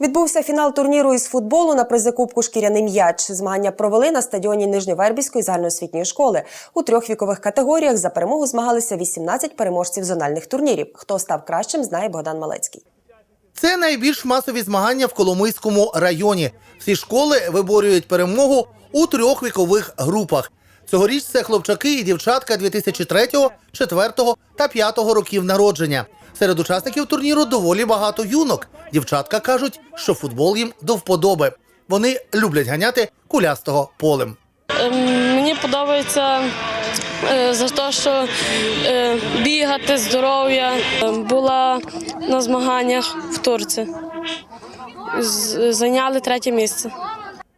Відбувся фінал турніру із футболу на призи Кубку Шкіряний м'яч. Змагання провели на стадіоні Нижньовербівської загальноосвітньої школи. У трьох вікових категоріях за перемогу змагалися 18 переможців зональних турнірів. Хто став кращим, знає Богдан Малецький. Це найбільш масові змагання в Коломийському районі. Всі школи виборюють перемогу у трьох вікових групах. Цьогоріч це хлопчаки і дівчатка 2003, 4 та 5 років народження. Серед учасників турніру доволі багато юнок. Дівчатка кажуть, що футбол їм до вподоби. Вони люблять ганяти кулястого полем. Ем, Мені подобається е, за те, що е, бігати, здоров'я. Е, Була на змаганнях в Турці. Зайняли третє місце.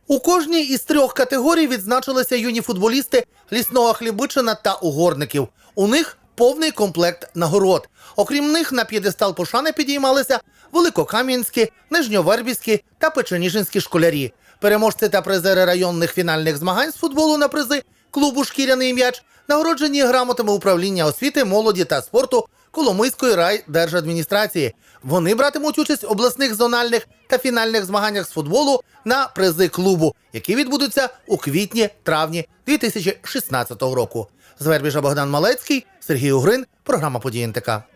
У кожній із трьох категорій відзначилися юні футболісти лісного хлібичина та угорників. У них повний комплект нагород. Окрім них, на п'єдестал пошани підіймалися великокам'янські, нижньовербівські та печеніжинські школярі. Переможці та призери районних фінальних змагань з футболу на призи клубу Шкіряний м'яч нагороджені грамотами управління освіти, молоді та спорту Коломийської райдержадміністрації. Вони братимуть участь в обласних зональних та фінальних змаганнях з футболу на призи клубу, які відбудуться у квітні-травні 2016 року. З Вербіжа Богдан Малецький, Сергій Угрин, програма «Події НТК».